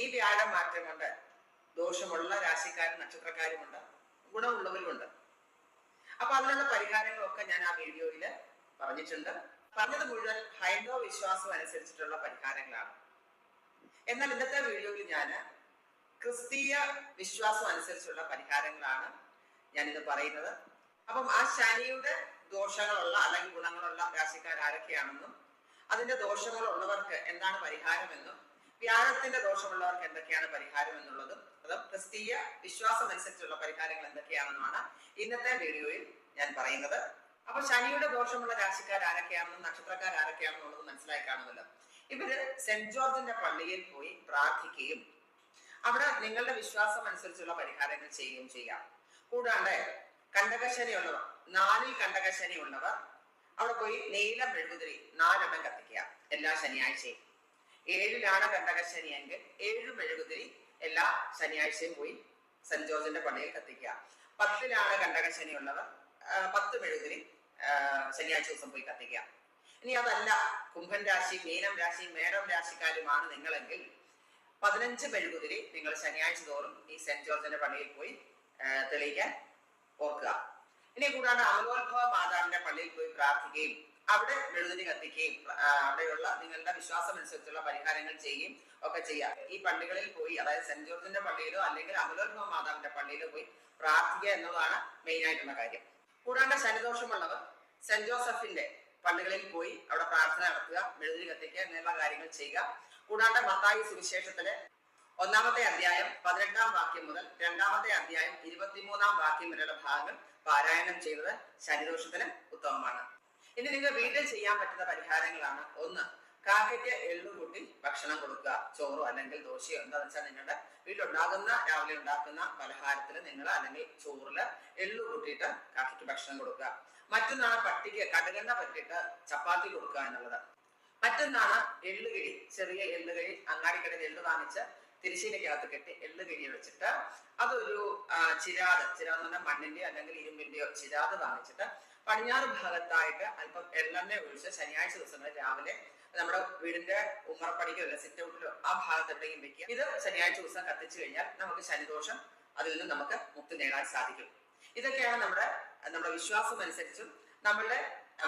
ഈ വ്യാഴം മാറ്റം കൊണ്ട് ദോഷമുള്ള രാശിക്കാരും നക്ഷത്രക്കാരുമുണ്ട്. ഗുണമുള്ളവരുമുണ്ട്. അപ്പൊ അതിനുള്ള പരിഹാരങ്ങളൊക്കെ ഞാൻ ആ വീഡിയോയിൽ പറഞ്ഞിട്ടുണ്ട്. പറഞ്ഞത് മുഴുവൻ ഹൈന്ദവ വിശ്വാസം അനുസരിച്ചിട്ടുള്ള പരിഹാരങ്ങളാണ്. എന്നാൽ ഇന്നത്തെ വീഡിയോയിൽ ഞാൻ ക്രിസ്തീയ വിശ്വാസം അനുസരിച്ചുള്ള പരിഹാരങ്ങളാണ് ഞാനിത് പറയുന്നത്. അപ്പം ആ ശനിയുടെ ദോഷങ്ങളുള്ള അല്ലെങ്കിൽ ഗുണങ്ങളുള്ള രാശിക്കാർ ആരൊക്കെയാണെന്നും അതിന്റെ ദോഷങ്ങളുള്ളവർക്ക് എന്താണ് പരിഹാരമെന്നും വ്യാഴത്തിന്റെ ദോഷമുള്ളവർക്ക് എന്തൊക്കെയാണ് പരിഹാരം എന്നുള്ളതും അത് ക്രിസ്തീയ വിശ്വാസം അനുസരിച്ചുള്ള പരിഹാരങ്ങൾ എന്തൊക്കെയാണെന്നുമാണ് ഇന്നത്തെ വീഡിയോയിൽ ഞാൻ പറയുന്നത്. അപ്പൊ ശനിയുടെ ദോഷമുള്ള രാശിക്കാർ ആരൊക്കെയാണെന്നും നക്ഷത്രക്കാർ ആരൊക്കെയാണെന്നുള്ളത് മനസ്സിലായി കാണുമല്ലോ. ഇവർ സെന്റ് ജോർജിന്റെ പള്ളിയിൽ പോയി പ്രാർത്ഥിക്കുകയും അവിടെ നിങ്ങളുടെ വിശ്വാസം അനുസരിച്ചുള്ള പരിഹാരങ്ങൾ ചെയ്യുകയും ചെയ്യാം. കൂടാണ്ട് കണ്ടകശനി ഉള്ളവർ നാലിൽ കണ്ടകശനി ഉള്ളവർ അവിടെ പോയി നീല മെഴുകുതിരി നാലെണ്ണം കത്തിക്കുക എല്ലാ ശനിയാഴ്ചയും. ഏഴിലാണ് കണ്ടകശനി എങ്കിൽ ഏഴ് മെഴുകുതിരി എല്ലാ ശനിയാഴ്ചയും പോയി സെന്റ് ജോർജിന്റെ പള്ളിയിൽ കത്തിക്കുക. പത്തിലാണ് കണ്ടകശനി ഉള്ളവർ ആ, പത്ത് മെഴുകുതിരി ശനിയാഴ്ച ദിവസം പോയി കത്തിക്കുക. ഇനി അതല്ല കുംഭൻ രാശി മീനം രാശി മേടം രാശിക്കാരുമാണ് നിങ്ങളെങ്കിൽ പതിനഞ്ച് മെഴുകുതിരി നിങ്ങൾ ശനിയാഴ്ച തോറും ഈ സെന്റ് ജോർജിന്റെ പള്ളിയിൽ പോയി തെളിയിക്കാൻ ഓർക്കുക. ഇനി കൂടാണ്ട് അമലോത്ഭവ മാതാവിന്റെ പള്ളിയിൽ പോയി പ്രാർത്ഥിക്കുകയും അവിടെ മെഴുകുതിരി കത്തിക്കുകയും അവിടെയുള്ള നിങ്ങളുടെ വിശ്വാസം അനുസരിച്ചുള്ള പരിഹാരങ്ങൾ ചെയ്യുകയും ഒക്കെ ചെയ്യാം. ഈ പള്ളികളിൽ പോയി അതായത് സെന്റ് ജോർജിന്റെ പള്ളിയിലോ അല്ലെങ്കിൽ അമലോത്മ മാതാവിന്റെ പള്ളിയിലോ പോയി പ്രാർത്ഥിക്കുക എന്നതാണ് മെയിൻ ആയിട്ടുള്ള കാര്യം. കൂടാണ്ട് ശനിദോഷമുള്ളവർ സെന്റ് ജോസഫിന്റെ പള്ളികളിൽ പോയി അവിടെ പ്രാർത്ഥന നടത്തുക മെഴുകുതിരി കത്തിക്കുക എന്നുള്ള കാര്യങ്ങൾ ചെയ്യുക. കൂടാണ്ട് മത്തായി സുവിശേഷത്തിലെ ഒന്നാമത്തെ അധ്യായം പതിനെട്ടാം വാക്യം മുതൽ രണ്ടാമത്തെ അധ്യായം ഇരുപത്തിമൂന്നാം വാക്യം വരെയുള്ള ഭാഗങ്ങൾ പാരായണം ചെയ്തത് ശനിദോഷത്തിന് ഉത്തമമാണ്. ഇനി നിങ്ങൾ വീട്ടിൽ ചെയ്യാൻ പറ്റുന്ന പരിഹാരങ്ങളാണ്. ഒന്ന് കാക്കയ്ക്ക് എള്ളു കൂട്ടി ഭക്ഷണം കൊടുക്കുക. ചോറോ അല്ലെങ്കിൽ ദോശയോ എന്താണെന്ന് വെച്ചാൽ നിങ്ങളുടെ വീട്ടിലുണ്ടാകുന്ന രാവിലെ ഉണ്ടാക്കുന്ന പലഹാരത്തിൽ നിങ്ങൾ അല്ലെങ്കിൽ ചോറിൽ എള്ളു കൂട്ടിയിട്ട് കാക്കയ്ക്ക് ഭക്ഷണം കൊടുക്കുക. മറ്റൊന്നാണ് പട്ടിക്ക് കടുകണ്ണ പറ്റിയിട്ട് ചപ്പാത്തി കൊടുക്കുക എന്നുള്ളത്. മറ്റൊന്നാണ് എള്ളുകിഴി ചെറിയ എള്ളുകിഴി അങ്ങാടിക്കടയിൽ എള്ളു വാങ്ങിച്ച് തിരിശീലക്കകത്ത് കെട്ടി എള്ളുകിഴി വെച്ചിട്ട് അതൊരു ചിരാത്. എന്ന് പറഞ്ഞാൽ മണ്ണിന്റെയോ അല്ലെങ്കിൽ ഇരുമ്പിന്റെയോ ചിരാത് വാങ്ങിച്ചിട്ട് പടിഞ്ഞാറ് ഭാഗത്തായിട്ട് അല്പം എള്ളെണ്ണ ഒഴിച്ച് ശനിയാഴ്ച ദിവസങ്ങളിൽ രാവിലെ നമ്മുടെ വീടിന്റെ ഉമ്മറപ്പടിക്കോ അല്ല സിറ്റ് ഔട്ടിലോ ആ ഭാഗത്ത് എവിടെയും വെക്കുക. ഇത് ശനിയാഴ്ച ദിവസം കത്തിച്ചു കഴിഞ്ഞാൽ നമുക്ക് ശനിദോഷം അതിൽ നിന്ന് നമുക്ക് മുക്തി നേടാൻ സാധിക്കും. ഇതൊക്കെയാണ് നമ്മുടെ നമ്മുടെ വിശ്വാസം അനുസരിച്ചും നമ്മളുടെ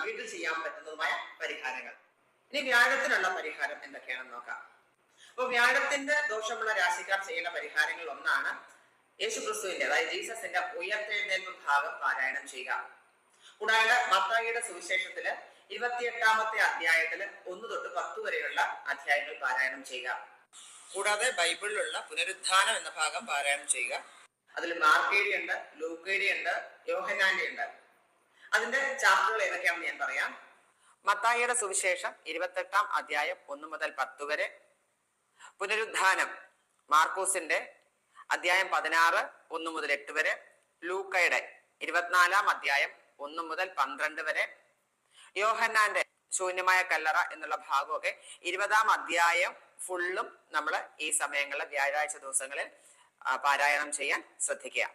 വീട്ടിൽ ചെയ്യാൻ പറ്റുന്നതുമായ പരിഹാരങ്ങൾ. ഇനി വ്യാഴത്തിനുള്ള പരിഹാരം എന്തൊക്കെയാണെന്ന് നോക്കാം. അപ്പൊ വ്യാഴത്തിന്റെ ദോഷമുള്ള രാശിക്കാർ ചെയ്യുന്ന പരിഹാരങ്ങൾ ഒന്നാണ് യേശുക്രിസ്തുവിന്റെ അതായത് ജീസസിന്റെ ഉയർത്തെഴുന്നേൽപ്പ് ഭാഗം പാരായണം ചെയ്യുക. കൂടാതെ മത്തായിയുടെ സുവിശേഷത്തിൽ ഇരുപത്തിയെട്ടാമത്തെ അധ്യായത്തിൽ ഒന്ന് തൊട്ട് പത്ത് വരെയുള്ള അധ്യായങ്ങൾ പാരായണം ചെയ്യുക. കൂടാതെ ബൈബിളിലുള്ള പുനരുദ്ധാനം എന്ന ഭാഗം പാരായണം ചെയ്യുക. അതിൽ മാർക്കേരി ഉണ്ട് ലൂക്കേരി ഉണ്ട് യോഹനാന്റെ ഉണ്ട് അതിന്റെ ചാപ്റ്ററുകൾ ഏതൊക്കെയാണെന്ന് ഞാൻ പറയാം. മത്തായിയുടെ സുവിശേഷം ഇരുപത്തെട്ടാം അധ്യായം ഒന്ന് മുതൽ പത്ത് വരെ. പുനരുദ്ധാനം മാർക്കോസിന്റെ അധ്യായം പതിനാറ് ഒന്ന് മുതൽ എട്ട് വരെ. ലൂക്കയുടെ ഇരുപത്തിനാലാം അധ്യായം ഒന്ന് മുതൽ പന്ത്രണ്ട് വരെ. യോഹന്നാന്റെ ശൂന്യമായ കല്ലറ എന്നുള്ള ഭാഗമൊക്കെ ഇരുപതാം അധ്യായം ഫുള്ളും നമ്മൾ ഈ സമയങ്ങളിൽ വ്യാഴാഴ്ച ദിവസങ്ങളിൽ പാരായണം ചെയ്യാൻ ശ്രദ്ധിക്കുക.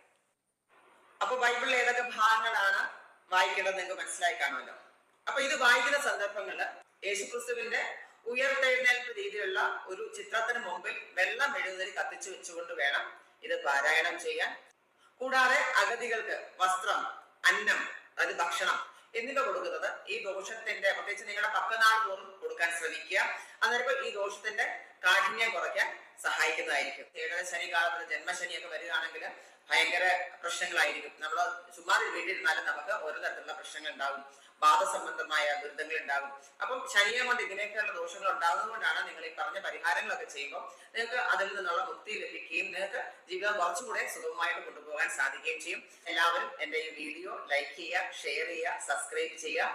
അപ്പൊ ബൈബിളിൽ ഏതൊക്കെ ഭാഗങ്ങളാണ് വായിക്കേണ്ടത് നിങ്ങൾക്ക് മനസ്സിലായി കാണുമല്ലോ. അപ്പൊ ഇത് വായിക്കുന്ന സന്ദർഭങ്ങൾ യേശുക്രിസ്തുവിന്റെ ഉയർത്തെഴുന്നേൽപ്പ് രീതിയിലുള്ള ഒരു ചിത്രത്തിന് മുമ്പിൽ വെള്ളം എഴുതുന്നതിൽ കത്തിച്ചു വെച്ചുകൊണ്ട് വേണം ഇത് പാരായണം ചെയ്യാൻ. കൂടാതെ അഗതികൾക്ക് വസ്ത്രം അന്നം അതായത് ഭക്ഷണം എന്നിവ കൊടുക്കുന്നത്. ഈ ദോഷത്തിന്റെ പ്രത്യേകിച്ച് നിങ്ങളുടെ പക്കനാൾ തോറും കൊടുക്കാൻ ശ്രമിക്കുക. അന്നേരം ഈ ദോഷത്തിന്റെ കാഠിന്യം കുറയ്ക്കാൻ സഹായിക്കുന്നതായിരിക്കും. ഏഴര ശനി കാലത്ത് ജന്മശനിയൊക്കെ വരികയാണെങ്കിൽ ഭയങ്കര പ്രശ്നങ്ങളായിരിക്കും. നമ്മൾ ചുമ്മാതെ വീട്ടിലിരുന്നാലും നമുക്ക് ഓരോ തരത്തിലുള്ള പ്രശ്നങ്ങൾ ഉണ്ടാകും ബാധസംബന്ധമായ ദുരിതങ്ങൾ ഉണ്ടാകും അപ്പം ശരീരം കൊണ്ട് ഇതിനേക്കാളുള്ള ദോഷങ്ങൾ ഉണ്ടാകുന്നതുകൊണ്ടാണ് നിങ്ങൾ ഈ പറഞ്ഞ പരിഹാരങ്ങളൊക്കെ ചെയ്യുമ്പോൾ നിങ്ങൾക്ക് അതിൽ നിന്നുള്ള മുക്തി ലഭിക്കുകയും നിങ്ങൾക്ക് ജീവിതം കുറച്ചുകൂടെ സുഗമമായിട്ട് കൊണ്ടുപോകാൻ സാധിക്കുകയും ചെയ്യും. എല്ലാവരും എന്റെ ഈ വീഡിയോ ലൈക്ക് ചെയ്യുക ഷെയർ ചെയ്യുക സബ്സ്ക്രൈബ് ചെയ്യുക.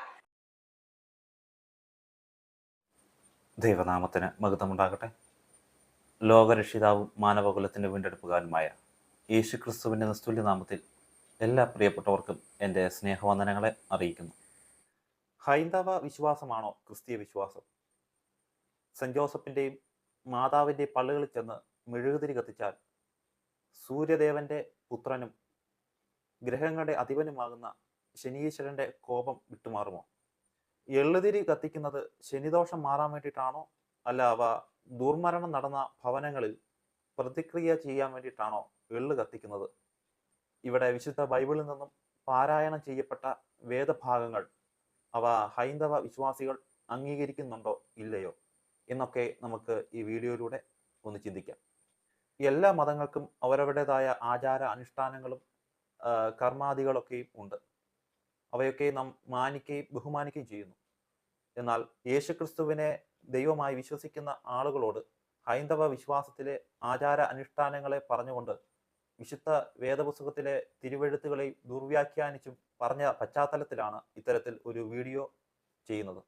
ദൈവനാമത്തിന് മഹത്വമുണ്ടാകട്ടെ ലോകരക്ഷിതാവും മാനവകുലത്തിന്റെ വീണ്ടെടുപ്പുകാരനുമായ യേശുക്രിസ്തുവിന്റെ നിസ്തുല്യനാമത്തിൽ നിസ്തുല്യ നാമത്തിൽ എല്ലാ പ്രിയപ്പെട്ടവർക്കും എന്റെ സ്നേഹവന്ദനങ്ങളെ അറിയിക്കുന്നു. ഹൈന്ദവ വിശ്വാസമാണോ ക്രിസ്തീയ വിശ്വാസം? സെന്റ് ജോസഫിന്റെയും മാതാവിന്റെയും പള്ളികളിൽ ചെന്ന് മെഴുകുതിരി കത്തിച്ചാൽ സൂര്യദേവന്റെ പുത്രനും ഗ്രഹങ്ങളുടെ അധിപനുമാകുന്ന ശനീശ്വരന്റെ കോപം വിട്ടുമാറുമോ? എള്ളുതിരി കത്തിക്കുന്നത് ശനിദോഷം മാറാൻ വേണ്ടിയിട്ടാണോ? അല്ല അവ ദുർമരണം നടന്ന ഭവനങ്ങളിൽ പ്രതിക്രിയ ചെയ്യാൻ വേണ്ടിയിട്ടാണോ എള്ളു കത്തിക്കുന്നത്? ഇവിടെ വിശുദ്ധ ബൈബിളിൽ നിന്നും പാരായണം ചെയ്യപ്പെട്ട വേദഭാഗങ്ങൾ അവ ഹൈന്ദവ വിശ്വാസികൾ അംഗീകരിക്കുന്നുണ്ടോ ഇല്ലയോ എന്നൊക്കെ നമുക്ക് ഈ വീഡിയോയിലൂടെ ഒന്ന് ചിന്തിക്കാം. എല്ലാ മതങ്ങൾക്കും അവരവരുടേതായ ആചാര അനുഷ്ഠാനങ്ങളും കർമാദികളൊക്കെയും ഉണ്ട്. അവയൊക്കെ നാം മാനിക്കുകയും ബഹുമാനിക്കുകയും ചെയ്യുന്നു. എന്നാൽ യേശുക്രിസ്തുവിനെ ദൈവമായി വിശ്വസിക്കുന്ന ആളുകളോട് ഹൈന്ദവ വിശ്വാസത്തിലെ ആചാര അനുഷ്ഠാനങ്ങളെ പറഞ്ഞുകൊണ്ട് വിശുദ്ധ വേദപുസ്തകത്തിലെ തിരുവെഴുത്തുകളെ ദുർവ്യാഖ്യാനിച്ചും പറഞ്ഞ പശ്ചാത്തലത്തിലാണ് ഇത്തരത്തിൽ ഒരു വീഡിയോ ചെയ്യുന്നത്.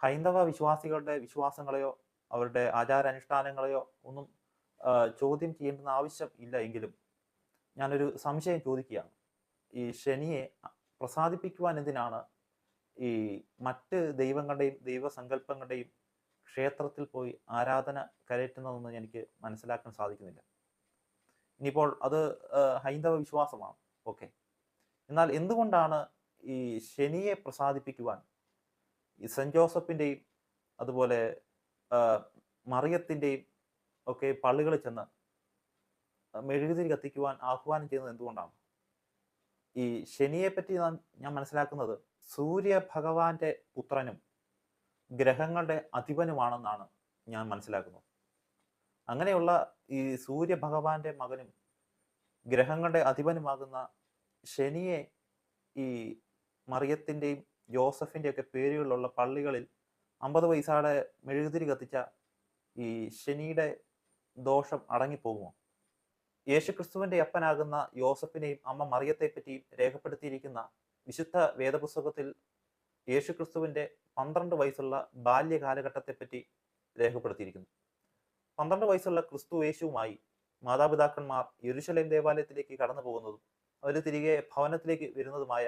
ഹൈന്ദവ വിശ്വാസികളുടെ വിശ്വാസങ്ങളെയോ അവരുടെ ആചാരാനുഷ്ഠാനങ്ങളെയോ ഒന്നും ചോദ്യം ചെയ്യേണ്ടുന്ന ആവശ്യം ഇല്ല എങ്കിലും ഞാനൊരു സംശയം ചോദിക്കുകയാണ്. ഈ ശനിയെ പ്രസാദിപ്പിക്കുവാൻ എന്തിനാണ് ഈ മറ്റ് ദൈവങ്ങളുടെയും ദൈവസങ്കല്പങ്ങളുടെയും ക്ഷേത്രത്തിൽ പോയി ആരാധന കരയറ്റുന്നതെന്ന് എനിക്ക് മനസ്സിലാക്കാൻ സാധിക്കുന്നില്ല. ഇനിയിപ്പോൾ അത് ഹൈന്ദവ വിശ്വാസമാണ്. ഓക്കെ. എന്നാൽ എന്തുകൊണ്ടാണ് ഈ ശനിയെ പ്രസാദിപ്പിക്കുവാൻ ഈ സെന്റ് ജോസഫിന്റെയും അതുപോലെ മറിയത്തിന്റെയും ഒക്കെ പള്ളികളിൽ ചെന്ന് മെഴുകുതിരി കത്തിക്കുവാൻ ആഹ്വാനം ചെയ്യുന്നത് എന്തുകൊണ്ടാണ്? ഈ ശനിയെ പറ്റി ഞാൻ ഞാൻ മനസ്സിലാക്കുന്നത് സൂര്യ ഭഗവാന്റെ പുത്രനും ഗ്രഹങ്ങളുടെ അധിപനുമാണെന്നാണ് ഞാൻ മനസ്സിലാക്കുന്നത്. അങ്ങനെയുള്ള ഈ സൂര്യഭഗവാന്റെ മകനും ഗ്രഹങ്ങളുടെ അധിപനുമാകുന്ന ശനിയെ ഈ മറിയത്തിന്റെയും ജോസഫിന്റെയും ഒക്കെ പേരുകളിലുള്ള പള്ളികളിൽ അമ്പത് പൈസയുടെ മെഴുകുതിരി കത്തിച്ച ഈ ശനിയുടെ ദോഷം അടങ്ങിപ്പോകുമോ? യേശുക്രിസ്തുവിന്റെ അപ്പനാകുന്ന യോസഫിനെയും അമ്മ മറിയത്തെ പറ്റിയും രേഖപ്പെടുത്തിയിരിക്കുന്ന വിശുദ്ധ വേദപുസ്തകത്തിൽ യേശുക്രിസ്തുവിന്റെ പന്ത്രണ്ട് വയസ്സുള്ള ബാല്യകാലഘട്ടത്തെപ്പറ്റി രേഖപ്പെടുത്തിയിരിക്കുന്നു. പന്ത്രണ്ട് വയസ്സുള്ള ക്രിസ്തു യേശുവുമായി മാതാപിതാക്കന്മാർ യെരുശലേം ദേവാലയത്തിലേക്ക് കടന്നു പോകുന്നതും അവർ തിരികെ ഭവനത്തിലേക്ക് വരുന്നതുമായ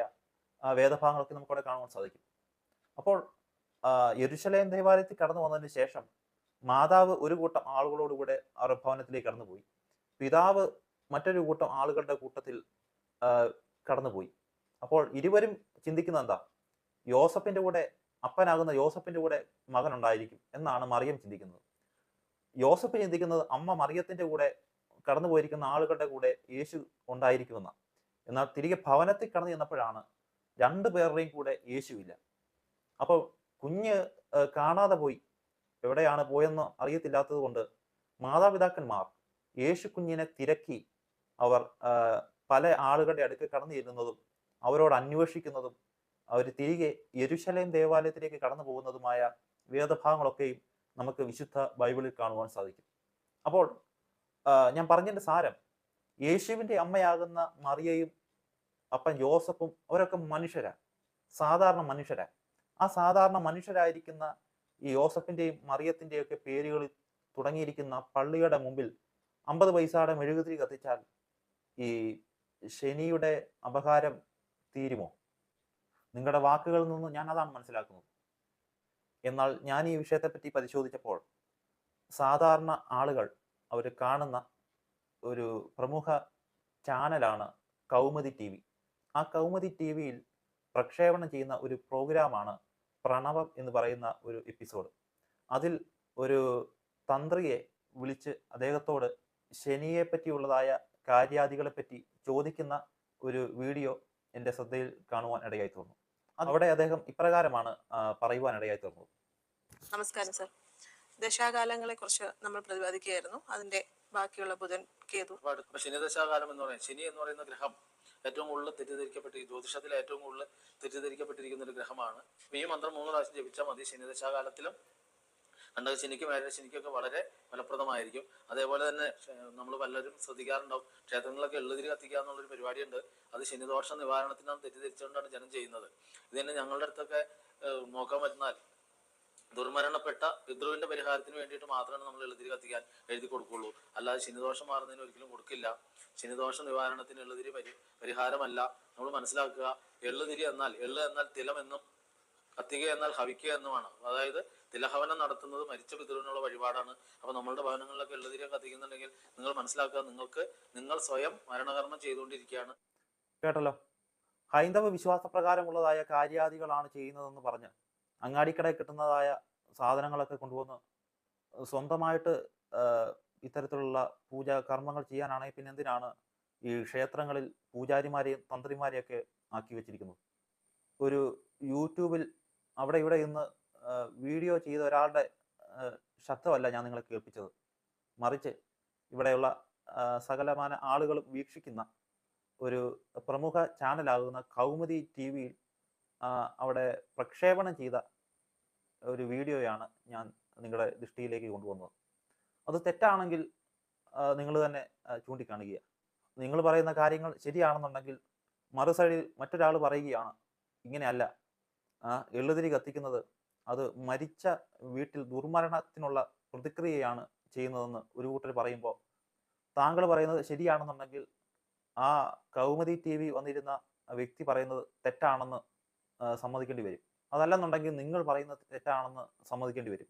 വേദഭാഗങ്ങളൊക്കെ നമുക്കവിടെ കാണുവാൻ സാധിക്കും. അപ്പോൾ യെരുശലേം ദേവാലയത്തിൽ കടന്നു വന്നതിന് ശേഷം മാതാവ് ഒരു കൂട്ടം ആളുകളോടുകൂടെ അവരുടെ ഭവനത്തിലേക്ക് കടന്നുപോയി. പിതാവ് മറ്റൊരു കൂട്ടം ആളുകളുടെ കൂട്ടത്തിൽ കടന്നുപോയി. അപ്പോൾ ഇരുവരും ചിന്തിക്കുന്നത് എന്താ? യോസഫിന്റെ കൂടെ അപ്പനാകുന്ന യോസഫിന്റെ കൂടെ മകൻ ഉണ്ടായിരിക്കും എന്നാണ് മറിയം ചിന്തിക്കുന്നത്. യോസഫ് ചിന്തിക്കുന്നത് അമ്മ മറിയത്തിന്റെ കൂടെ കടന്നു പോയിരിക്കുന്ന ആളുകളുടെ കൂടെ യേശു ഉണ്ടായിരിക്കുമെന്ന്. എന്നാൽ തിരികെ ഭവനത്തിൽ കടന്നു ചെന്നപ്പോഴാണ് രണ്ടു പേരുടെയും കൂടെ യേശുവില്ല. അപ്പോൾ കുഞ്ഞ് കാണാതെ പോയി. എവിടെയാണ് പോയെന്ന് അറിയത്തില്ലാത്തത് കൊണ്ട് മാതാപിതാക്കന്മാർ യേശു കുഞ്ഞിനെ തിരക്കി അവർ പല ആളുകളുടെ അടുക്കൽ കടന്നു ചെല്ലുന്നതും അവരോട് അന്വേഷിക്കുന്നതും അവർ തിരികെ യരുശലേം ദേവാലയത്തിലേക്ക് കടന്നു പോകുന്നതുമായ വേദഭാഗങ്ങളൊക്കെയും നമുക്ക് വിശുദ്ധ ബൈബിളിൽ കാണുവാൻ സാധിക്കും. അപ്പോൾ ഞാൻ പറഞ്ഞതിന്റെ സാരം യേശുവിന്റെ അമ്മയാകുന്ന മറിയയും അപ്പൻ ജോസഫും അവരൊക്കെ മനുഷ്യരാ സാധാരണ മനുഷ്യരാ. ആ സാധാരണ മനുഷ്യരായിരിക്കുന്ന ഈ യോസഫിന്റെയും മറിയത്തിന്റെയും ഒക്കെ പേരുകളിൽ തുടങ്ങിയിരിക്കുന്ന പള്ളിയുടെ മുമ്പിൽ അമ്പത് പൈസയുടെ മെഴുകുതിരി കത്തിച്ചാൽ ഈ ശനിയുടെ അപഹാരം തീരുമോ? നിങ്ങളുടെ വാക്കുകളിൽ നിന്ന് ഞാൻ അതാണ് മനസ്സിലാക്കുന്നത്. എന്നാൽ ഞാൻ ഈ വിഷയത്തെപ്പറ്റി പരിശോധിച്ചപ്പോൾ സാധാരണ ആളുകൾ അവർ കാണുന്ന ഒരു പ്രമുഖ ചാനലാണ് കൗമുദി ടി വി. ആ കൗമുദി ടി വിയിൽ പ്രക്ഷേപണം ചെയ്യുന്ന ഒരു പ്രോഗ്രാമാണ് പ്രണവം എന്ന് പറയുന്ന ഒരു എപ്പിസോഡ്. അതിൽ ഒരു തന്ത്രിയെ വിളിച്ച് അദ്ദേഹത്തോട് ശനിയെ പറ്റിയുള്ളതായ കാര്യാദികളെപ്പറ്റി ചോദിക്കുന്ന ഒരു വീഡിയോ എന്റെ ശ്രദ്ധയിൽ കാണുവാൻ ഇടയായി തീർന്നു അവിടെ അദ്ദേഹം ഇപ്രകാരമാണ് പറയുവാനിടയായി പറയുവാൻ ഇടയായി തീർന്നത്. നമസ്കാരം സർ. ദശാകാലങ്ങളെ കുറിച്ച് നമ്മൾ പ്രതിപാദിക്കുകയായിരുന്നു. അതിന്റെ ബാക്കിയുള്ള ബുധൻ കേതു. ശനി ദശാകാലം എന്ന് പറയുന്നത് ശനി എന്ന് പറയുന്ന ഗ്രഹം ഏറ്റവും കൂടുതൽ തെറ്റിദ്ധരിക്കപ്പെട്ട് ജ്യോതിഷത്തിൽ ഏറ്റവും കൂടുതൽ തെറ്റിദ്ധരിക്കപ്പെട്ടിരിക്കുന്ന ഒരു ഗ്രഹമാണ്. ഈ മന്ത്രം മൂന്ന് പ്രാവശ്യം ജപിച്ചാൽ മതി. ശനിദശാകാലത്തിലും കണ്ടത് ശനിക്കും ഏഴര ശനിക്കൊക്കെ വളരെ ഫലപ്രദമായിരിക്കും. അതേപോലെ തന്നെ നമ്മൾ പലരും ശ്രദ്ധിക്കാറുണ്ടാവും ക്ഷേത്രങ്ങളിലൊക്കെ എള്ളുതിരി കത്തിക്കുക എന്നുള്ളൊരു പരിപാടിയുണ്ട്. അത് ശനിദോഷ നിവാരണത്തിനാണ് തെറ്റിദ്ധരിച്ചുകൊണ്ടാണ് ജനം ചെയ്യുന്നത്. ഇത് തന്നെ ഞങ്ങളുടെ അടുത്തൊക്കെ നോക്കാൻ പറ്റുന്നാൽ ദുർമരണപ്പെട്ട പിതൃവിന്റെ പരിഹാരത്തിന് വേണ്ടിയിട്ട് മാത്രമാണ് നമ്മൾ എളുതിരി കത്തിക്കാൻ എഴുതി കൊടുക്കുള്ളൂ. അല്ലാതെ ശനിദോഷം മാറുന്നതിന് ഒരിക്കലും കൊടുക്കില്ല. ശനിദോഷ നിവാരണത്തിന് എള്ളുതിരി പരി പരിഹാരമല്ല. നമ്മൾ മനസ്സിലാക്കുക എള്ളുതിരി എന്നാൽ എള്ളു എന്നാൽ തിലം എന്നും കത്തിക എന്നാൽ ഹവിക്കുക എന്നുമാണ് അതായത് തിലഹവനം നടത്തുന്നത് മരിച്ച പിതൃവിനുള്ള വഴിപാടാണ്. അപ്പൊ നമ്മളുടെ ഭവനങ്ങളിലൊക്കെ എള്ളുതിരി കത്തിക്കുന്നുണ്ടെങ്കിൽ നിങ്ങൾ മനസ്സിലാക്കുക നിങ്ങൾക്ക് നിങ്ങൾ സ്വയം മരണകർമ്മം ചെയ്തുകൊണ്ടിരിക്കുകയാണ്. കേട്ടല്ലോ? ഹൈന്ദവ വിശ്വാസപ്രകാരമുള്ളതായ കാര്യാദികളാണ് ചെയ്യുന്നതെന്ന് പറഞ്ഞ് അങ്ങാടിക്കടയിൽ കിട്ടുന്നതായ സാധനങ്ങളൊക്കെ കൊണ്ടുവന്ന് സ്വന്തമായിട്ട് ഇത്തരത്തിലുള്ള പൂജാ കർമ്മങ്ങൾ ചെയ്യാനാണെങ്കിൽ പിന്നെ എന്തിനാണ് ഈ ക്ഷേത്രങ്ങളിൽ പൂജാരിമാരെയും തന്ത്രിമാരെയൊക്കെ ആക്കി വെച്ചിരിക്കുന്നത്? ഒരു യൂട്യൂബിൽ അവിടെ ഇവിടെ ഇന്ന് വീഡിയോ ചെയ്ത ഒരാളുടെ ശബ്ദമല്ല ഞാൻ നിങ്ങളെ കേൾപ്പിച്ചത്. മറിച്ച് ഇവിടെയുള്ള സകലമാന ആളുകളും വീക്ഷിക്കുന്ന ഒരു പ്രമുഖ ചാനലാകുന്ന കൗമുദി ടി വിയിൽ അവിടെ പ്രക്ഷേപണം ചെയ്ത ഒരു വീഡിയോയാണ് ഞാൻ നിങ്ങളുടെ ദൃഷ്ടിയിലേക്ക് കൊണ്ടുവന്നത്. അത് തെറ്റാണെങ്കിൽ നിങ്ങൾ തന്നെ ചൂണ്ടിക്കാണുക നിങ്ങൾ പറയുന്ന കാര്യങ്ങൾ ശരിയാണെന്നുണ്ടെങ്കിൽ മറുസൈഡിൽ മറ്റൊരാൾ പറയുകയാണ് ഇങ്ങനെയല്ല. എള്ളുതിരി കത്തിക്കുന്നത് അത് മരിച്ച വീട്ടിൽ ദുർമരണത്തിനുള്ള പ്രതിക്രിയയാണ് ചെയ്യുന്നതെന്ന് ഒരു കൂട്ടർ പറയുമ്പോൾ താങ്കൾ പറയുന്നത് ശരിയാണെന്നുണ്ടെങ്കിൽ ആ കൗമുദി ടി വി വന്നിരുന്ന വ്യക്തി പറയുന്നത് തെറ്റാണെന്ന് സമ്മതിക്കേണ്ടി വരും. അതല്ലെന്നുണ്ടെങ്കിൽ നിങ്ങൾ പറയുന്നത് തെറ്റാണെന്ന് സമ്മതിക്കേണ്ടി വരും.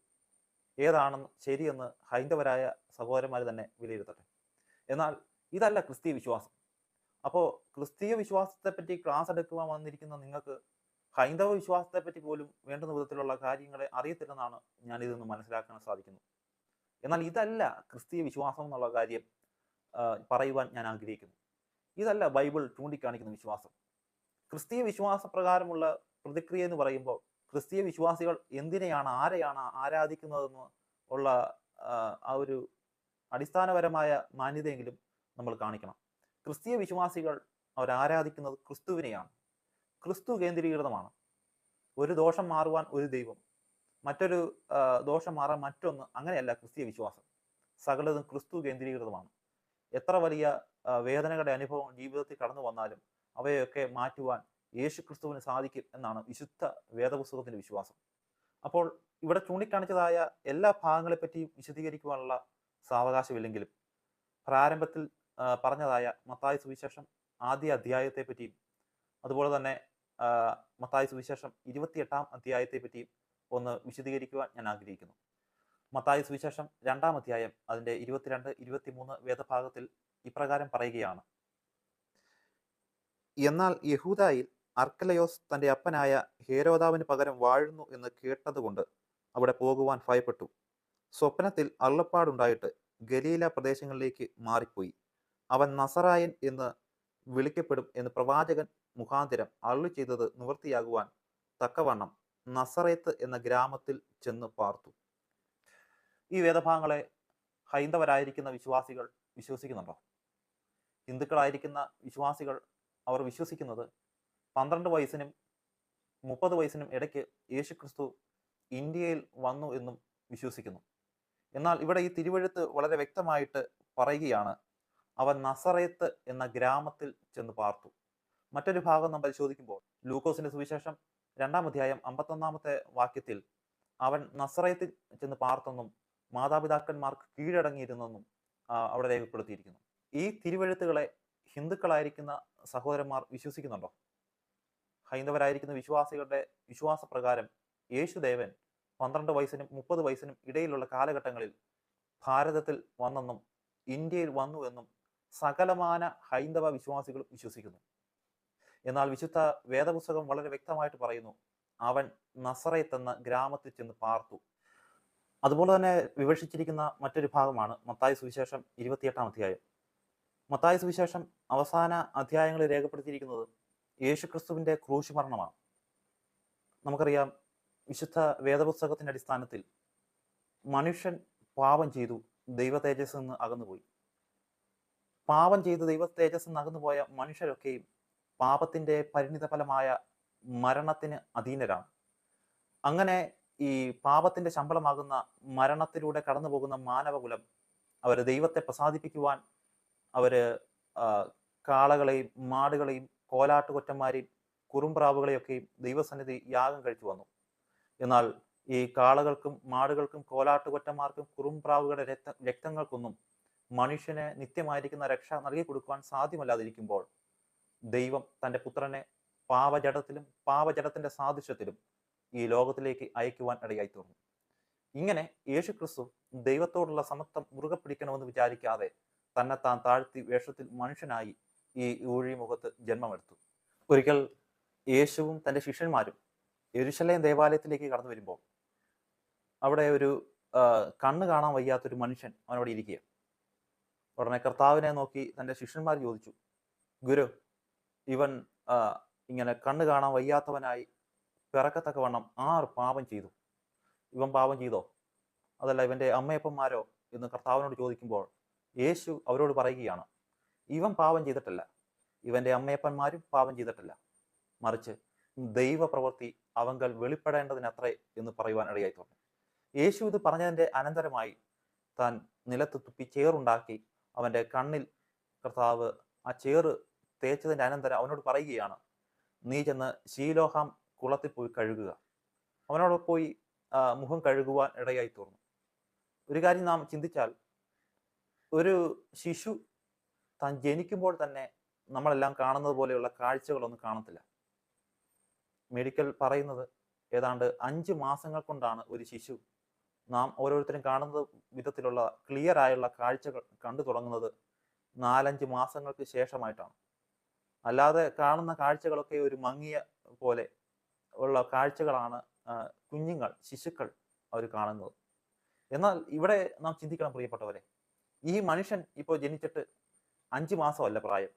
ഏതാണെന്ന് ശരിയെന്ന് ഹൈന്ദവരായ സഹോദരന്മാർ തന്നെ വിലയിരുത്തട്ടെ. എന്നാൽ ഇതല്ല ക്രിസ്തീയ വിശ്വാസം. അപ്പോൾ ക്രിസ്തീയ വിശ്വാസത്തെപ്പറ്റി ക്ലാസ് എടുക്കുവാൻ വന്നിരിക്കുന്ന നിങ്ങൾക്ക് ഹൈന്ദവ വിശ്വാസത്തെപ്പറ്റി പോലും വേണ്ടുന്ന വിധത്തിലുള്ള കാര്യങ്ങളെ അറിയത്തില്ലെന്നാണ് ഞാൻ ഇതിൽ മനസ്സിലാക്കാൻ സാധിക്കുന്നത്. എന്നാൽ ഇതല്ല ക്രിസ്തീയ വിശ്വാസം എന്നുള്ള കാര്യം പറയുവാൻ ഞാൻ ആഗ്രഹിക്കുന്നു. ഇതല്ല ബൈബിൾ ചൂണ്ടിക്കാണിക്കുന്ന വിശ്വാസം. ക്രിസ്തീയ വിശ്വാസ പ്രകാരമുള്ള പ്രതിക്രിയ എന്ന് പറയുമ്പോൾ ക്രിസ്തീയ വിശ്വാസികൾ എന്തിനെയാണ് ആരെയാണ് ആരാധിക്കുന്നതെന്ന് ഉള്ള ആ ഒരു അടിസ്ഥാനപരമായ മാന്യതയെങ്കിലും നമ്മൾ കാണിക്കണം. ക്രിസ്തീയ വിശ്വാസികൾ അവർ ആരാധിക്കുന്നത് ക്രിസ്തുവിനെയാണ്. ക്രിസ്തു കേന്ദ്രീകൃതമാണ്. ഒരു ദോഷം മാറുവാൻ ഒരു ദൈവം മറ്റൊരു ദോഷം മാറാൻ മറ്റൊന്ന് അങ്ങനെയല്ല ക്രിസ്തീയ വിശ്വാസം. സകലതും ക്രിസ്തു കേന്ദ്രീകൃതമാണ്. എത്ര വലിയ വേദനകളുടെ അനുഭവം ജീവിതത്തിൽ കടന്നു വന്നാലും അവയൊക്കെ മാറ്റുവാൻ യേശു ക്രിസ്തുവിന് സാധിക്കും എന്നാണ് വിശുദ്ധ വേദപുസ്തകത്തിന്റെ വിശ്വാസം. അപ്പോൾ ഇവിടെ ചൂണ്ടിക്കാണിച്ചതായ എല്ലാ ഭാഗങ്ങളെ പറ്റിയും വിശദീകരിക്കുവാനുള്ള സാവകാശമില്ലെങ്കിലും പ്രാരംഭത്തിൽ പറഞ്ഞതായ മത്തായ സുവിശേഷം ആദ്യ അധ്യായത്തെ പറ്റിയും അതുപോലെ തന്നെ മത്തായ സുവിശേഷം ഇരുപത്തിയെട്ടാം അധ്യായത്തെ പറ്റിയും ഒന്ന് വിശദീകരിക്കുവാൻ ഞാൻ ആഗ്രഹിക്കുന്നു. മത്തായ സുവിശേഷം രണ്ടാം അധ്യായം അതിന്റെ ഇരുപത്തിരണ്ട് ഇരുപത്തിമൂന്ന് വേദഭാഗത്തിൽ ഇപ്രകാരം പറയുകയാണ്. എന്നാൽ യഹൂദായിൽ അർക്കലയോസ് തന്റെ അപ്പനായ ഹേരോദാവിന് പകരം വാഴുന്നു എന്ന് കേട്ടതുകൊണ്ട് അവിടെ പോകുവാൻ ഭയപ്പെട്ടു. സ്വപ്നത്തിൽ അള്ളപ്പാടുണ്ടായിട്ട് ഗലീല പ്രദേശങ്ങളിലേക്ക് മാറിപ്പോയി. അവൻ നസറായൻ എന്ന് വിളിക്കപ്പെടും എന്ന് പ്രവാചകൻ മുഖാന്തരം അള്ളു ചെയ്തത് നിവൃത്തിയാകുവാൻ തക്കവണ്ണം നസറേത്ത് എന്ന ഗ്രാമത്തിൽ ചെന്ന് പാർത്തു. ഈ വേദഭാഗങ്ങളെ ഹൈന്ദവരായിരിക്കുന്ന വിശ്വാസികൾ വിശ്വസിക്കുന്നുണ്ടോ? ഹിന്ദുക്കളായിരിക്കുന്ന വിശ്വാസികൾ അവർ വിശ്വസിക്കുന്നത് പന്ത്രണ്ട് വയസ്സിനും മുപ്പത് വയസ്സിനും ഇടയ്ക്ക് യേശുക്രിസ്തു ഇന്ത്യയിൽ വന്നു എന്നും വിശ്വസിക്കുന്നു. എന്നാൽ ഇവിടെ ഈ തിരുവഴുത്ത് വളരെ വ്യക്തമായിട്ട് പറയുകയാണ് അവൻ നസറേത്ത് എന്ന ഗ്രാമത്തിൽ ചെന്ന് പാർത്തു. മറ്റൊരു ഭാഗം നാം പരിശോധിക്കുമ്പോൾ ലൂക്കോസിന്റെ സുവിശേഷം രണ്ടാം അധ്യായം അമ്പത്തൊന്നാമത്തെ വാക്യത്തിൽ അവൻ നസറയത്തിൽ ചെന്ന് പാർത്തെന്നും മാതാപിതാക്കന്മാർക്ക് കീഴടങ്ങിയിരുന്നെന്നും അവിടെ രേഖപ്പെടുത്തിയിരിക്കുന്നു. ഈ തിരുവഴുത്തുകളെ ഹിന്ദുക്കളായിരിക്കുന്ന സഹോദരന്മാർ വിശ്വസിക്കുന്നുണ്ടോ? ഹൈന്ദവരായിരിക്കുന്ന വിശ്വാസികളുടെ വിശ്വാസപ്രകാരം യേശുദേവൻ പന്ത്രണ്ട് വയസ്സിനും മുപ്പത് വയസ്സിനും ഇടയിലുള്ള കാലഘട്ടങ്ങളിൽ ഭാരതത്തിൽ വന്നെന്നും ഇന്ത്യയിൽ വന്നു എന്നും സകലമാന ഹൈന്ദവ വിശ്വാസികളും വിശ്വസിക്കുന്നു. എന്നാൽ വിശുദ്ധ വേദപുസ്തകം വളരെ വ്യക്തമായിട്ട് പറയുന്നു അവൻ നസറയത്ത് എന്ന ഗ്രാമത്തിൽ ചെന്ന് പാർത്തു. അതുപോലെ തന്നെ വിവക്ഷിച്ചിരിക്കുന്ന മറ്റൊരു ഭാഗമാണ് മത്തായ സുവിശേഷം ഇരുപത്തിയെട്ടാം അധ്യായം. മത്തായ സുവിശേഷം അവസാന അധ്യായങ്ങളിൽ രേഖപ്പെടുത്തിയിരിക്കുന്നത് യേശുക്രിസ്തുവിന്റെ ക്രൂശ് മരണമാണ് നമുക്കറിയാം വിശുദ്ധ വേദപുസ്തകത്തിന്റെ അടിസ്ഥാനത്തിൽ മനുഷ്യൻ പാപം ചെയ്തു ദൈവ തേജസ് നിന്ന് അകന്നുപോയി. പാപം ചെയ്ത് ദൈവ തേജസ് നിന്ന് അകന്നുപോയ മനുഷ്യരൊക്കെയും പാപത്തിന്റെ പരിണിതഫലമായ മരണത്തിന് അധീനരാണ്. അങ്ങനെ ഈ പാപത്തിന്റെ ശമ്പളമാകുന്ന മരണത്തിലൂടെ കടന്നു പോകുന്ന മാനവകുലം അവർ ദൈവത്തെ പ്രസാദിപ്പിക്കുവാൻ അവർ ആ, കാളകളെയും മാടുകളെയും കോലാട്ടുകൊറ്റന്മാരെയും കുറുമ്പ്രാവുകളെയൊക്കെയും ദൈവസന്നിധി യാഗം കഴിച്ചു വന്നു. എന്നാൽ ഈ കാളകൾക്കും മാടുകൾക്കും കോലാട്ടുകൊറ്റന്മാർക്കും കുറുമ്പ്രാവുകളുടെ രക്ത രക്തങ്ങൾക്കൊന്നും മനുഷ്യന് നിത്യമായിരിക്കുന്ന രക്ഷ നൽകി കൊടുക്കുവാൻ സാധ്യമല്ലാതിരിക്കുമ്പോൾ ദൈവം തന്റെ പുത്രനെ പാവജടത്തിലും പാവജടത്തിന്റെ സാദൃശ്യത്തിലും ഈ ലോകത്തിലേക്ക് അയക്കുവാൻ ഇടയായി തീർന്നു. ഇങ്ങനെ യേശുക്രിസ്തു ദൈവത്തോടുള്ള സമത്വം മുറുകെ പിടിക്കണമെന്ന് വിചാരിക്കാതെ തന്നെ താൻ താഴ്ത്തി വേഷത്തിൽ മനുഷ്യനായി ഈ ഊഴിമുഖത്ത് ജന്മമെടുത്തു. ഒരിക്കൽ യേശുവും തന്റെ ശിഷ്യന്മാരും എരുശലയം ദേവാലയത്തിലേക്ക് കടന്നു വരുമ്പോൾ അവിടെ ഒരു കണ്ണ് കാണാൻ വയ്യാത്തൊരു മനുഷ്യൻ അവനോട് ഇരിക്കുക ഉടനെ കർത്താവിനെ നോക്കി തന്റെ ശിഷ്യന്മാർ ചോദിച്ചു ഗുരു ഇവൻ ഇങ്ങനെ കണ്ണു കാണാൻ വയ്യാത്തവനായി പിറക്കത്തക്കവണ്ണം ആർ പാപം ചെയ്തു. ഇവൻ പാപം ചെയ്തോ? അതല്ല ഇവന്റെ അമ്മയപ്പന്മാരോ എന്ന് കർത്താവിനോട് ചോദിക്കുമ്പോൾ യേശു അവരോട് പറയുകയാണ് ഇവൻ പാപം ചെയ്തിട്ടല്ല. ഇവന്റെ അമ്മയപ്പന്മാരും പാപം ചെയ്തിട്ടില്ല. മറിച്ച് ദൈവപ്രവൃത്തി അവങ്കൽ വെളിപ്പെടേണ്ടതിനത്രേ എന്ന് പറയുവാൻ ഇടയായി തോന്നി യേശു ഇത് പറഞ്ഞതിന്റെ അനന്തരമായി താൻ നിലത്ത് തുപ്പി ചേറുണ്ടാക്കി അവന്റെ കണ്ണിൽ കർത്താവ് ആ ചേറ് തേച്ചതിന്റെ അനന്തരം അവനോട് പറയുകയാണ് നീ ചെന്ന് ശീലോഹാം കുളത്തിൽ പോയി കഴുകുക. അവനോട് പോയി മുഖം കഴുകുവാൻ ഇടയായി തീർന്നു. ഒരു കാര്യം നാം ചിന്തിച്ചാൽ ഒരു ശിശു താൻ ജനിക്കുമ്പോൾ തന്നെ നമ്മളെല്ലാം കാണുന്നത് പോലെയുള്ള കാഴ്ചകളൊന്നും കാണത്തില്ല. മെഡിക്കൽ പറയുന്നത് ഏതാണ്ട് അഞ്ച് മാസങ്ങൾ കൊണ്ടാണ് ഒരു ശിശു നാം ഓരോരുത്തരും കാണുന്ന വിധത്തിലുള്ള ക്ലിയർ ആയുള്ള കാഴ്ചകൾ കണ്ടു തുടങ്ങുന്നത് നാലഞ്ച് മാസങ്ങൾക്ക് ശേഷമായിട്ടാണ്. അല്ലാതെ കാണുന്ന കാഴ്ചകളൊക്കെ ഒരു മങ്ങിയ പോലെ ഉള്ള കാഴ്ചകളാണ് കുഞ്ഞുങ്ങൾ ശിശുക്കൾ അവർ കാണുന്നത്. എന്നാൽ ഇവിടെ നാം ചിന്തിക്കണം പ്രിയപ്പെട്ടവരെ. ഈ മനുഷ്യൻ ഇപ്പോൾ ജനിച്ചിട്ട് അഞ്ച് മാസമല്ല പ്രായം.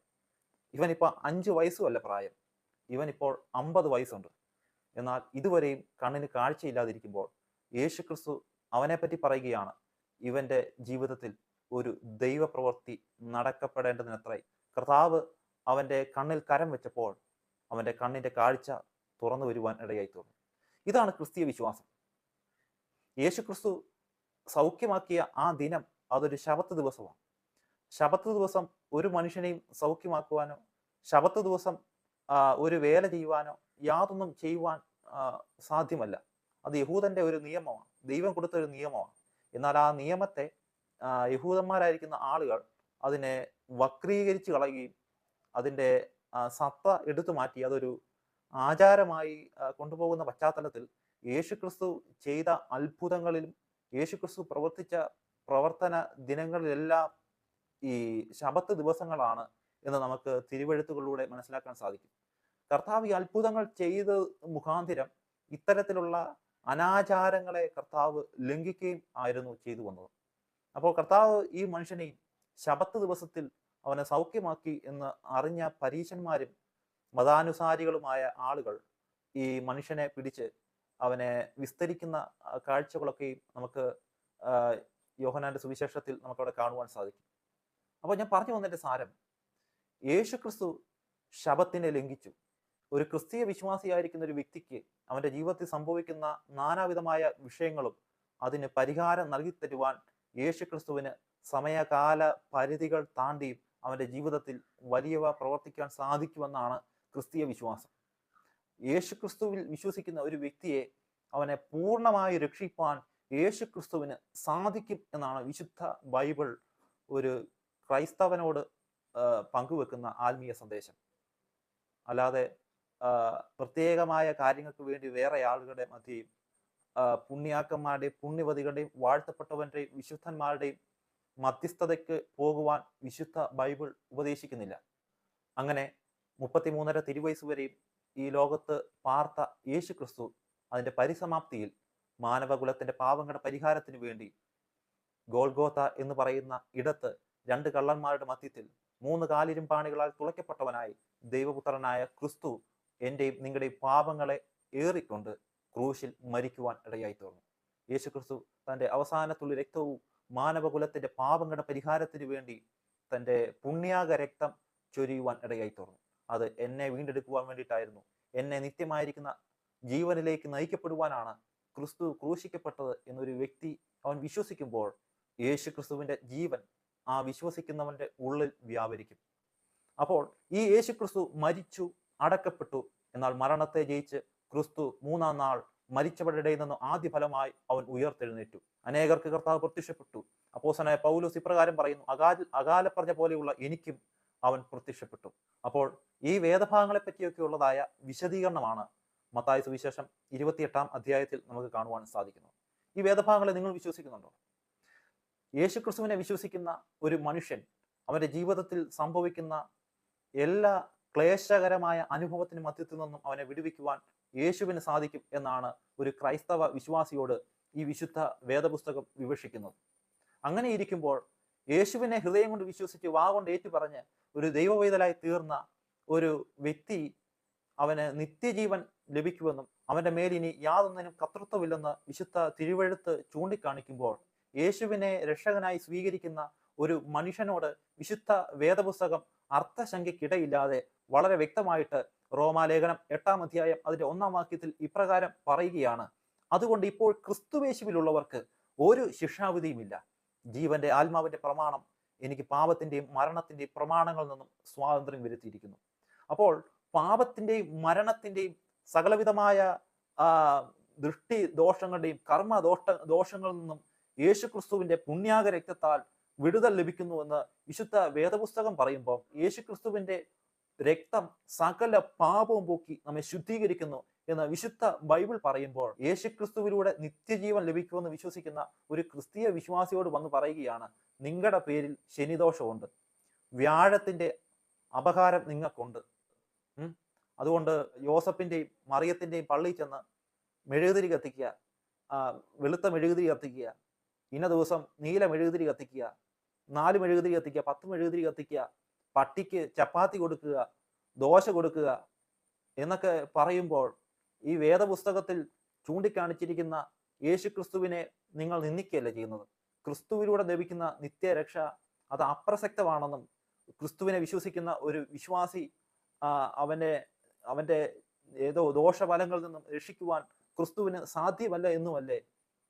ഇവനിപ്പോൾ അഞ്ച് വയസ്സുമല്ല പ്രായം. ഇവനിപ്പോൾ അമ്പത് വയസ്സുണ്ട്. എന്നാൽ ഇതുവരെയും കണ്ണിന് കാഴ്ചയില്ലാതിരിക്കുമ്പോൾ യേശു ക്രിസ്തു അവനെപ്പറ്റി പറയുകയാണ് ഇവന്റെ ജീവിതത്തിൽ ഒരു ദൈവപ്രവൃത്തി നടക്കപ്പെടേണ്ടതിനത്രേ. കർത്താവ് അവന്റെ കണ്ണിൽ കരം വെച്ചപ്പോൾ അവന്റെ കണ്ണിന്റെ കാഴ്ച തുറന്നു വരുവാൻ ഇടയായി തീർന്നു ഇതാണ് ക്രിസ്തീയ വിശ്വാസം. യേശു ക്രിസ്തു സൗഖ്യമാക്കിയ ആ ദിനം അതൊരു ശബത്ത് ദിവസമാണ്. ശബത്ത് ദിവസം ഒരു മനുഷ്യനെയും സൗഖ്യമാക്കുവാനോ ശബത്ത് ദിവസം ഒരു വേല ചെയ്യുവാനോ യാതൊന്നും ചെയ്യുവാൻ സാധ്യമല്ല. അത് യഹൂദന്റെ ഒരു നിയമമാണ്. ദൈവം കൊടുത്ത ഒരു നിയമമാണ്. എന്നാൽ ആ നിയമത്തെ യഹൂദന്മാരായിരിക്കുന്ന ആളുകൾ അതിനെ വക്രീകരിച്ച് കളയുകയും അതിന്റെ സത്ത എടുത്തു മാറ്റി അതൊരു ആചാരമായി കൊണ്ടുപോകുന്ന പശ്ചാത്തലത്തിൽ യേശുക്രിസ്തു ചെയ്ത അത്ഭുതങ്ങളിലും യേശുക്രിസ്തു പ്രവർത്തിച്ച പ്രവർത്തന ദിനങ്ങളിലെല്ലാം ഈ ശബത്ത് ദിവസങ്ങളാണ് എന്ന് നമുക്ക് തിരുവെഴുത്തുകളിലൂടെ മനസ്സിലാക്കാൻ സാധിക്കും. കർത്താവ് ഈ അത്ഭുതങ്ങൾ ചെയ്ത് മുഖാന്തിരം ഇത്തരത്തിലുള്ള അനാചാരങ്ങളെ കർത്താവ് ലംഘിക്കുകയും ആയിരുന്നു ചെയ്തു വന്നത്. അപ്പോൾ കർത്താവ് ഈ മനുഷ്യനെയും ശബത്ത് ദിവസത്തിൽ അവനെ സൗഖ്യമാക്കി എന്ന് അറിഞ്ഞ പരീശന്മാരും മതാനുസാരികളുമായ ആളുകൾ ഈ മനുഷ്യനെ പിടിച്ച് അവനെ വിസ്തരിക്കുന്ന കാഴ്ചകളൊക്കെയും നമുക്ക് യോഹനാന്റെ സുവിശേഷത്തിൽ നമുക്കവിടെ കാണുവാൻ സാധിക്കും. അപ്പോൾ ഞാൻ പറഞ്ഞു വന്നതിന്റെ സാരം യേശു ക്രിസ്തു ശബത്തിനെ ലംഘിച്ചു. ഒരു ക്രിസ്തീയ വിശ്വാസിയായിരിക്കുന്ന ഒരു വ്യക്തിക്ക് അവന്റെ ജീവിതത്തിൽ സംഭവിക്കുന്ന നാനാവിധമായ വിഷയങ്ങളും അതിന് പരിഹാരം നൽകി തരുവാൻ യേശു ക്രിസ്തുവിന് സമയകാല പരിധികൾ താണ്ടിയും അവന്റെ ജീവിതത്തിൽ വലിയവ പ്രവർത്തിക്കാൻ സാധിക്കുമെന്നാണ് ക്രിസ്തീയ വിശ്വാസം. യേശുക്രിസ്തുവിൽ വിശ്വസിക്കുന്ന ഒരു വ്യക്തിയെ അവനെ പൂർണമായി രക്ഷിപ്പാൻ യേശുക്രിസ്തുവിന് സാധിക്കും എന്നാണ് വിശുദ്ധ ബൈബിൾ ഒരു ക്രൈസ്തവനോട് പങ്കുവെക്കുന്ന ആത്മീയ സന്ദേശം. അല്ലാതെ പ്രത്യേകമായ കാര്യങ്ങൾക്ക് വേണ്ടി വേറെ ആളുകളുടെ മധ്യയും പുണ്യാക്കന്മാരുടെയും പുണ്യവതികളുടെയും വാഴ്ത്തപ്പെട്ടവന്റെയും വിശുദ്ധന്മാരുടെയും മധ്യസ്ഥതയ്ക്ക് പോകുവാൻ വിശുദ്ധ ബൈബിൾ ഉപദേശിക്കുന്നില്ല. അങ്ങനെ മുപ്പത്തിമൂന്നര തിരുവയസ് വരെയും ഈ ലോകത്ത് പാർത്ത യേശു ക്രിസ്തു അതിന്റെ പരിസമാപ്തിയിൽ മാനവകുലത്തിന്റെ പാവങ്ങളുടെ പരിഹാരത്തിന് വേണ്ടി ഗോൾഗോത്ത എന്ന് പറയുന്ന ഇടത്ത് രണ്ട് കള്ളന്മാരുടെ മധ്യത്തിൽ മൂന്ന് കാലിരുമ്പാണികളാൽ തുളയ്ക്കപ്പെട്ടവനായി ദൈവപുത്രനായ ക്രിസ്തു എന്റെയും നിങ്ങളുടെയും പാപങ്ങളെ ഏറിക്കൊണ്ട് ക്രൂശിൽ മരിക്കുവാൻ ഇടയായി തീർന്നു യേശു ക്രിസ്തു തന്റെ അവസാനത്തുള്ള രക്തവും മാനവകുലത്തിന്റെ പാപങ്ങളുടെ പരിഹാരത്തിന് വേണ്ടി തന്റെ പുണ്യാക രക്തം ചൊരിയുവാൻ ഇടയായി തീർന്നു അത് എന്നെ വീണ്ടെടുക്കുവാൻ വേണ്ടിയിട്ടായിരുന്നു. എന്നെ നിത്യമായിരിക്കുന്ന ജീവനിലേക്ക് നയിക്കപ്പെടുവാനാണ് ക്രിസ്തു ക്രൂശിക്കപ്പെട്ടത് എന്നൊരു വ്യക്തി അവൻ വിശ്വസിക്കുമ്പോൾ യേശു ക്രിസ്തുവിന്റെ ജീവൻ ആ വിശ്വസിക്കുന്നവന്റെ ഉള്ളിൽ വ്യാപരിക്കും. അപ്പോൾ ഈ യേശു ക്രിസ്തു മരിച്ചു അടക്കപ്പെട്ടു. എന്നാൽ മരണത്തെ ജയിച്ച് ക്രിസ്തു മൂന്നാം നാൾ മരിച്ചവരുടെ നിന്ന് ആദ്യ ഫലമായി അവൻ ഉയർത്തെഴുന്നേറ്റു. അനേകർക്ക് കർത്താവ് പ്രത്യക്ഷപ്പെട്ടു. അപ്പോസനായ പൗലോസ് ഇപ്രകാരം പറയുന്നു അകാല അകാല പറഞ്ഞ പോലെയുള്ള എനിക്കും അവൻ പ്രത്യക്ഷപ്പെട്ടു. അപ്പോൾ ഈ വേദഭാഗങ്ങളെ പറ്റിയൊക്കെ ഉള്ളതായ വിശദീകരണമാണ് മത്തായ സുവിശേഷം ഇരുപത്തിയെട്ടാം അധ്യായത്തിൽ നമുക്ക് കാണുവാൻ സാധിക്കുന്നത്. ഈ വേദഭാഗങ്ങളെ നിങ്ങൾ വിശ്വസിക്കുന്നുണ്ടോ? യേശുക്രിസ്തുവിനെ വിശ്വസിക്കുന്ന ഒരു മനുഷ്യൻ അവന്റെ ജീവിതത്തിൽ സംഭവിക്കുന്ന എല്ലാ ക്ലേശകരമായ അനുഭവത്തിന് മധ്യത്തിൽ നിന്നും അവനെ വിടുവിക്കുവാൻ യേശുവിന് സാധിക്കും എന്നാണ് ഒരു ക്രൈസ്തവ വിശ്വാസിയോട് ഈ വിശുദ്ധ വേദപുസ്തകം വിവക്ഷിക്കുന്നത്. അങ്ങനെ ഇരിക്കുമ്പോൾ യേശുവിനെ ഹൃദയം കൊണ്ട് വിശ്വസിച്ച് വാ കൊണ്ട് ഏറ്റുപറഞ്ഞ് ഒരു ദൈവവേദലായി തീർന്ന ഒരു വ്യക്തി അവന് നിത്യജീവൻ ലഭിക്കുമെന്നും അവന്റെ മേൽ ഇനി യാതൊന്നിനും കർത്തൃത്വമില്ലെന്ന് വിശുദ്ധ തിരുവഴുത്ത് ചൂണ്ടിക്കാണിക്കുമ്പോൾ യേശുവിനെ രക്ഷകനായി സ്വീകരിക്കുന്ന ഒരു മനുഷ്യനോട് വിശുദ്ധ വേദപുസ്തകം അർത്ഥശങ്കയ്ക്കിടയില്ലാതെ വളരെ വ്യക്തമായിട്ട് റോമാലേഖനം എട്ടാം അധ്യായം അതിന്റെ ഒന്നാം വാക്യത്തിൽ ഇപ്രകാരം പറയുകയാണ്. അതുകൊണ്ട് ഇപ്പോൾ ക്രിസ്തുവേശുവിലുള്ളവർക്ക് ഒരു ശിക്ഷാവിധിയുമില്ല. ജീവന്റെ ആത്മാവിന്റെ പ്രമാണം എനിക്ക് പാപത്തിന്റെയും മരണത്തിന്റെയും പ്രമാണങ്ങളിൽ നിന്നും സ്വാതന്ത്ര്യം വരുത്തിയിരിക്കുന്നു. അപ്പോൾ പാപത്തിന്റെയും മരണത്തിന്റെയും സകലവിധമായ ദൃഷ്ടി ദോഷങ്ങളുടെയും കർമ്മ ദോഷ ദോഷങ്ങളിൽ നിന്നും യേശു ക്രിസ്തുവിന്റെ പുണ്യാക രക്തത്താൽ വിടുതൽ ലഭിക്കുന്നുവെന്ന് വിശുദ്ധ വേദപുസ്തകം പറയുമ്പോൾ യേശു ക്രിസ്തുവിന്റെ രക്തം സകല പാപവും പോക്കി നമ്മെ ശുദ്ധീകരിക്കുന്നു എന്ന് വിശുദ്ധ ബൈബിൾ പറയുമ്പോൾ യേശു ക്രിസ്തുവിലൂടെ നിത്യജീവൻ ലഭിക്കുമെന്ന് വിശ്വസിക്കുന്ന ഒരു ക്രിസ്തീയ വിശ്വാസിയോട് വന്ന് പറയുകയാണ് നിങ്ങളുടെ പേരിൽ ശനിദോഷമുണ്ട്. വ്യാഴത്തിന്റെ അപകാരം നിങ്ങൾക്കുണ്ട്. അതുകൊണ്ട് യോസഫിന്റെയും മറിയത്തിന്റെയും പള്ളിയിൽ ചെന്ന് മെഴുകുതിരി കത്തിക്കുക വെളുത്ത മെഴുകുതിരി കത്തിക്കുക ഇന്ന ദിവസം നീല മെഴുകുതിരി കത്തിക്കുക നാല് മെഴുകുതിരി കത്തിക്കുക പത്ത് മെഴുകുതിരി കത്തിക്കുക പട്ടിക്ക് ചപ്പാത്തി കൊടുക്കുക ദോശ കൊടുക്കുക എന്നൊക്കെ പറയുമ്പോൾ ഈ വേദപുസ്തകത്തിൽ ചൂണ്ടിക്കാണിച്ചിരിക്കുന്ന യേശു ക്രിസ്തുവിനെ നിങ്ങൾ നിന്ദിക്കുകയല്ല ചെയ്യുന്നത്? ക്രിസ്തുവിലൂടെ ലഭിക്കുന്ന നിത്യരക്ഷ അത് അപ്രസക്തമാണെന്നും ക്രിസ്തുവിനെ വിശ്വസിക്കുന്ന ഒരു വിശ്വാസി അവനെ അവന്റെ ഏതോ ദോഷഫലങ്ങളിൽ നിന്നും രക്ഷിക്കുവാൻ ക്രിസ്തുവിന് സാധ്യമല്ല എന്നുമല്ലേ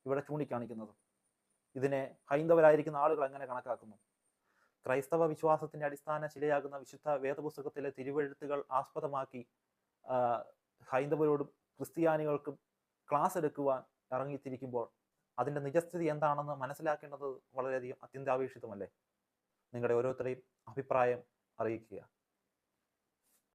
ഇവിടെ ചൂണ്ടിക്കാണിക്കുന്നത്? ഇതിനെ ഹൈന്ദവരായിരിക്കുന്ന ആളുകൾ എങ്ങനെ കണക്കാക്കുന്നു? ക്രൈസ്തവ വിശ്വാസത്തിന്റെ അടിസ്ഥാന ശിലയാകുന്ന വിശുദ്ധ വേദപുസ്തകത്തിലെ തിരുവെഴുത്തുകൾ ആസ്പദമാക്കി ഹൈന്ദവരോടും ക്രിസ്ത്യാനികൾക്കും ക്ലാസ് എടുക്കുവാൻ ഇറങ്ങിത്തിരിക്കുമ്പോൾ അതിന്റെ നിജസ്ഥിതി എന്താണെന്ന് മനസ്സിലാക്കേണ്ടത് വളരെയധികം അത്യന്താപേക്ഷിതമല്ലേ? നിങ്ങളുടെ ഓരോരുത്തരെയും അഭിപ്രായം അറിയിക്കുക.